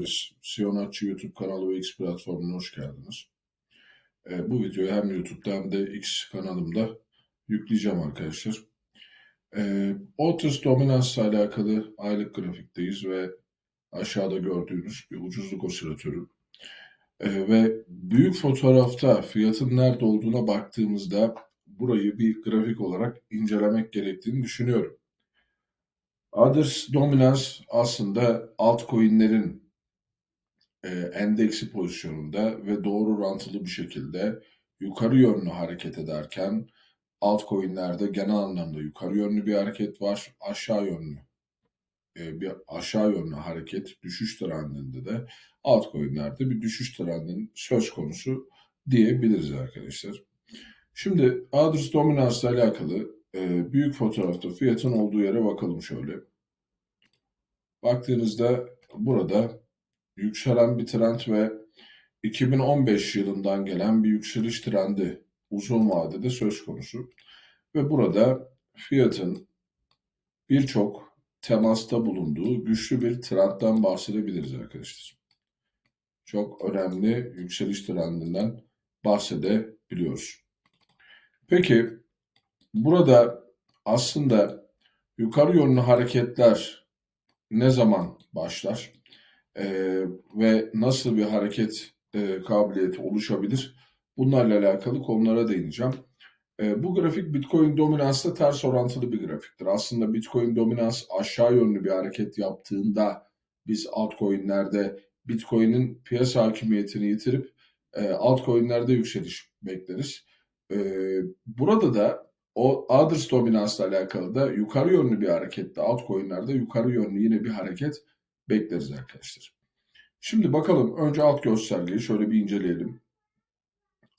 beraberiz. Siyonatçı YouTube kanalı ve X platformuna hoş geldiniz. Ee, bu videoyu hem YouTube'da hem de X kanalımda yükleyeceğim arkadaşlar. Ee, Otis Dominance ile alakalı aylık grafikteyiz ve aşağıda gördüğünüz bir ucuzluk osilatörü. Ee, ve büyük fotoğrafta fiyatın nerede olduğuna baktığımızda burayı bir grafik olarak incelemek gerektiğini düşünüyorum. Others Dominance aslında altcoin'lerin e, endeksi pozisyonunda ve doğru orantılı bir şekilde yukarı yönlü hareket ederken altcoin'lerde genel anlamda yukarı yönlü bir hareket var, aşağı yönlü e, bir aşağı yönlü hareket düşüş trendinde de altcoin'lerde bir düşüş trendinin söz konusu diyebiliriz arkadaşlar. Şimdi Others Dominance ile alakalı e, büyük fotoğrafta fiyatın olduğu yere bakalım şöyle. Baktığınızda burada yükselen bir trend ve 2015 yılından gelen bir yükseliş trendi uzun vadede söz konusu. Ve burada fiyatın birçok temasta bulunduğu güçlü bir trendden bahsedebiliriz arkadaşlar. Çok önemli yükseliş trendinden bahsedebiliyoruz. Peki burada aslında yukarı yönlü hareketler ne zaman başlar ee, ve nasıl bir hareket e, kabiliyeti oluşabilir? Bunlarla alakalı konulara değineceğim. E, bu grafik Bitcoin dominansla ters orantılı bir grafiktir. Aslında Bitcoin dominans aşağı yönlü bir hareket yaptığında biz altcoin'lerde Bitcoin'in piyasa hakimiyetini yitirip e, altcoin'lerde yükseliş bekleriz. E, burada da o others dominansla alakalı da yukarı yönlü bir harekette altcoin'lerde yukarı yönlü yine bir hareket bekleriz arkadaşlar. Şimdi bakalım önce alt göstergeyi şöyle bir inceleyelim.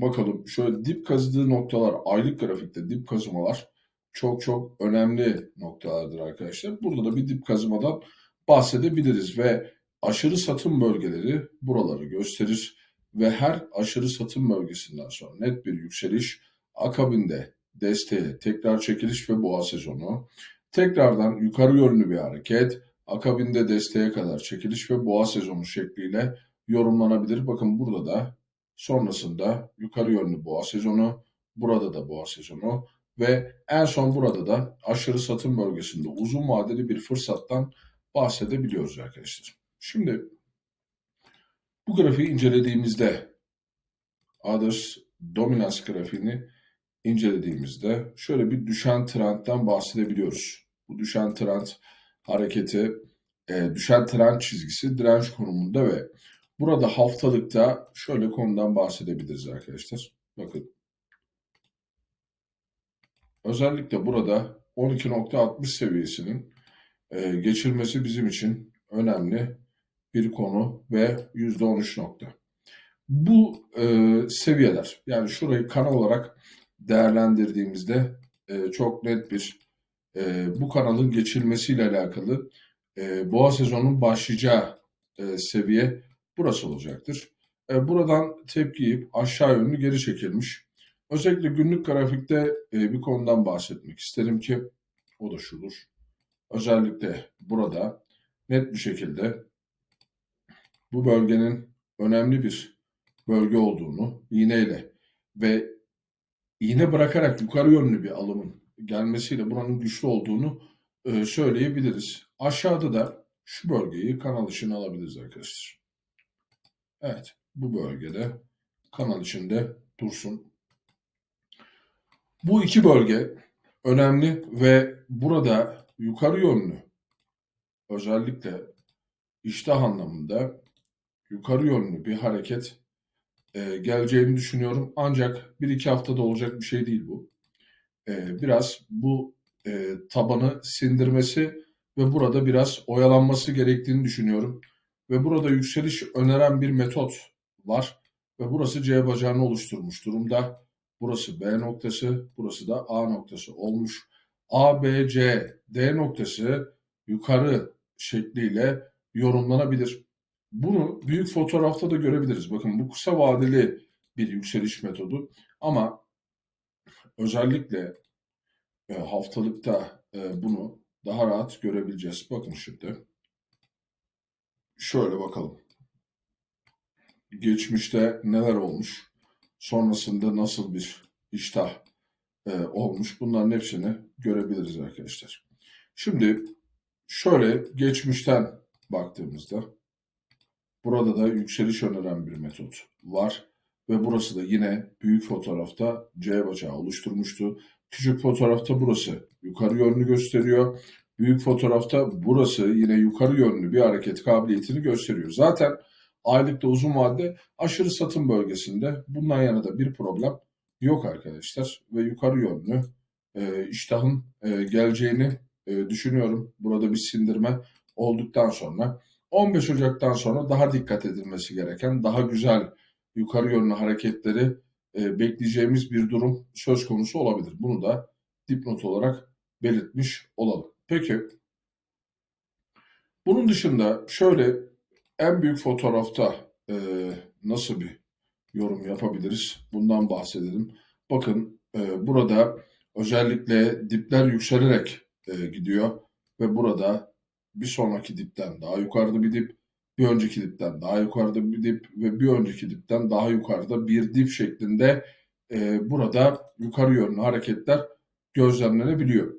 Bakalım şöyle dip kazıdığı noktalar aylık grafikte dip kazımalar çok çok önemli noktalardır arkadaşlar. Burada da bir dip kazımadan bahsedebiliriz ve aşırı satım bölgeleri buraları gösterir ve her aşırı satım bölgesinden sonra net bir yükseliş akabinde desteğe tekrar çekiliş ve boğa sezonu tekrardan yukarı yönlü bir hareket akabinde desteğe kadar çekiliş ve boğa sezonu şekliyle yorumlanabilir. Bakın burada da sonrasında yukarı yönlü boğa sezonu, burada da boğa sezonu ve en son burada da aşırı satım bölgesinde uzun vadeli bir fırsattan bahsedebiliyoruz arkadaşlar. Şimdi bu grafiği incelediğimizde Others Dominance grafiğini incelediğimizde şöyle bir düşen trendten bahsedebiliyoruz. Bu düşen trend hareketi, e, düşen trend çizgisi direnç konumunda ve burada haftalıkta şöyle konudan bahsedebiliriz arkadaşlar. Bakın. Özellikle burada 12.60 seviyesinin e, geçilmesi bizim için önemli bir konu ve %13 nokta. Bu e, seviyeler yani şurayı kanal olarak değerlendirdiğimizde e, çok net bir e, bu kanalın geçilmesiyle alakalı e, boğa sezonunun başlayacağı e, seviye burası olacaktır. E, buradan tepki yiyip aşağı yönlü geri çekilmiş. Özellikle günlük grafikte e, bir konudan bahsetmek isterim ki o da şudur. Özellikle burada net bir şekilde bu bölgenin önemli bir bölge olduğunu iğneyle ve iğne bırakarak yukarı yönlü bir alımın gelmesiyle buranın güçlü olduğunu e, söyleyebiliriz. Aşağıda da şu bölgeyi kanal için alabiliriz arkadaşlar. Evet bu bölgede kanal içinde dursun. Bu iki bölge önemli ve burada yukarı yönlü özellikle iştah anlamında yukarı yönlü bir hareket e, geleceğini düşünüyorum. Ancak bir iki haftada olacak bir şey değil bu. E, biraz bu e, tabanı sindirmesi ve burada biraz oyalanması gerektiğini düşünüyorum. Ve burada yükseliş öneren bir metot var ve burası C bacağını oluşturmuş durumda. Burası B noktası, burası da A noktası olmuş. A, B, C, D noktası yukarı şekliyle yorumlanabilir. Bunu büyük fotoğrafta da görebiliriz. Bakın bu kısa vadeli bir yükseliş metodu ama özellikle e, haftalıkta e, bunu daha rahat görebileceğiz. Bakın şimdi. Şöyle bakalım. geçmişte neler olmuş, sonrasında nasıl bir iştah e, olmuş bunların hepsini görebiliriz arkadaşlar. Şimdi şöyle geçmişten baktığımızda burada da yükseliş öneren bir metot var ve burası da yine büyük fotoğrafta C bacağı oluşturmuştu. Küçük fotoğrafta burası yukarı yönlü gösteriyor. Büyük fotoğrafta burası yine yukarı yönlü bir hareket kabiliyetini gösteriyor. Zaten aylıkta uzun vadede aşırı satım bölgesinde bundan yana da bir problem yok arkadaşlar. Ve yukarı yönlü e, iştahın e, geleceğini e, düşünüyorum. Burada bir sindirme olduktan sonra 15 Ocak'tan sonra daha dikkat edilmesi gereken, daha güzel yukarı yönlü hareketleri e, bekleyeceğimiz bir durum söz konusu olabilir. Bunu da dipnot olarak belirtmiş olalım. Peki bunun dışında şöyle en büyük fotoğrafta e, nasıl bir yorum yapabiliriz? Bundan bahsedelim. Bakın e, burada özellikle dipler yükselerek e, gidiyor ve burada bir sonraki dipten daha yukarıda bir dip, bir önceki dipten daha yukarıda bir dip ve bir önceki dipten daha yukarıda bir dip şeklinde e, burada yukarı yönlü hareketler gözlemlenebiliyor.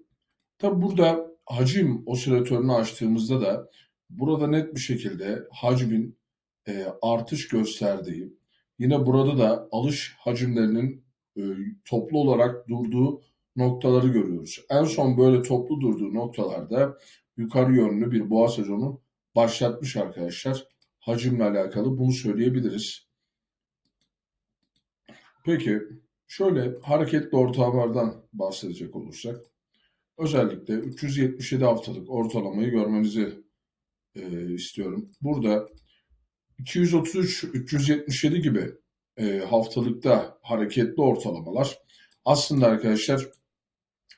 Tabi burada hacim osilatörünü açtığımızda da burada net bir şekilde hacmin e, artış gösterdiği, yine burada da alış hacimlerinin e, toplu olarak durduğu noktaları görüyoruz. En son böyle toplu durduğu noktalarda yukarı yönlü bir boğa sezonu başlatmış arkadaşlar. Hacimle alakalı bunu söyleyebiliriz. Peki şöyle hareketli ortalamalardan bahsedecek olursak özellikle 377 haftalık ortalamayı görmenizi e, istiyorum. Burada 233-377 gibi e, haftalıkta hareketli ortalamalar aslında arkadaşlar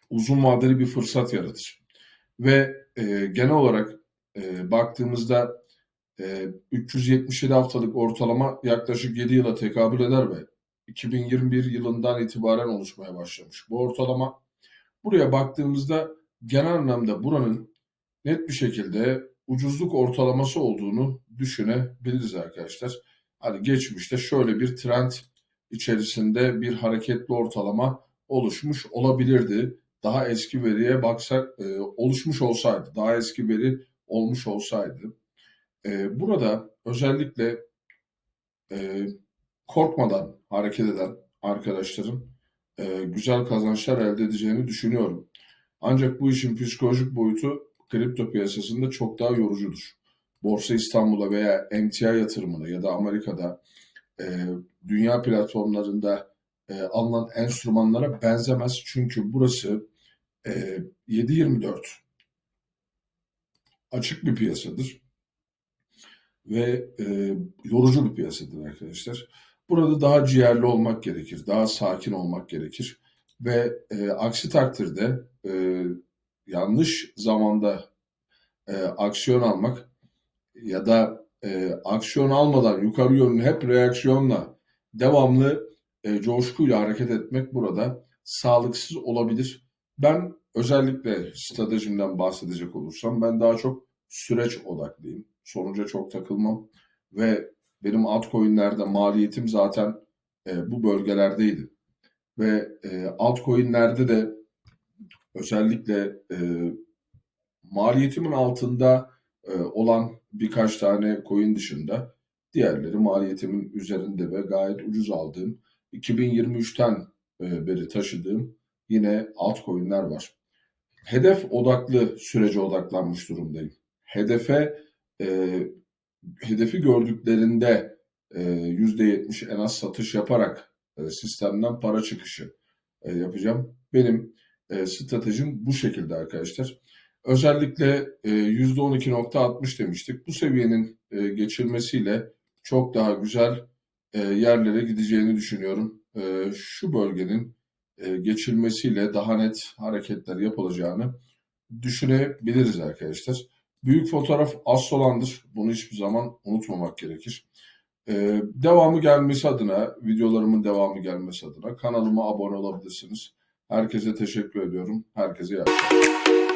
uzun vadeli bir fırsat yaratır. Ve e, genel olarak e, baktığımızda e, 377 haftalık ortalama yaklaşık 7 yıla tekabül eder ve 2021 yılından itibaren oluşmaya başlamış. Bu ortalama buraya baktığımızda genel anlamda buranın net bir şekilde ucuzluk ortalaması olduğunu düşünebiliriz arkadaşlar. Hani geçmişte şöyle bir trend içerisinde bir hareketli ortalama oluşmuş olabilirdi. Daha eski veriye baksak e, oluşmuş olsaydı, daha eski veri olmuş olsaydı. E, burada özellikle e, korkmadan hareket eden arkadaşların e, güzel kazançlar elde edeceğini düşünüyorum. Ancak bu işin psikolojik boyutu kripto piyasasında çok daha yorucudur. Borsa İstanbul'a veya emtia yatırımına ya da Amerika'da e, dünya platformlarında e, alınan enstrümanlara benzemez. Çünkü burası e, 7-24 açık bir piyasadır ve e, yorucu bir piyasadır arkadaşlar. Burada daha ciğerli olmak gerekir, daha sakin olmak gerekir ve e, aksi takdirde e, yanlış zamanda e, aksiyon almak ya da e, aksiyon almadan yukarı yönlü hep reaksiyonla devamlı e, coşkuyla hareket etmek burada sağlıksız olabilir. Ben özellikle stratejimden bahsedecek olursam ben daha çok süreç odaklıyım. Sonuca çok takılmam ve benim altcoin'lerde maliyetim zaten e, bu bölgelerdeydi. Ve e, altcoin'lerde de özellikle e, maliyetimin altında e, olan birkaç tane coin dışında diğerleri maliyetimin üzerinde ve gayet ucuz aldığım 2023'ten e, beri taşıdığım yine altcoin'ler var. Hedef odaklı sürece odaklanmış durumdayım. Hedefe e, hedefi gördüklerinde e, %70 en az satış yaparak e, sistemden para çıkışı e, yapacağım. Benim e, stratejim bu şekilde arkadaşlar. Özellikle e, %12.60 demiştik. Bu seviyenin e, geçilmesiyle çok daha güzel e, yerlere gideceğini düşünüyorum. E, şu bölgenin e, geçilmesiyle daha net hareketler yapılacağını düşünebiliriz arkadaşlar. Büyük fotoğraf asıl olandır. Bunu hiçbir zaman unutmamak gerekir. Ee, devamı gelmesi adına, videolarımın devamı gelmesi adına kanalıma abone olabilirsiniz. Herkese teşekkür ediyorum. Herkese iyi akşamlar.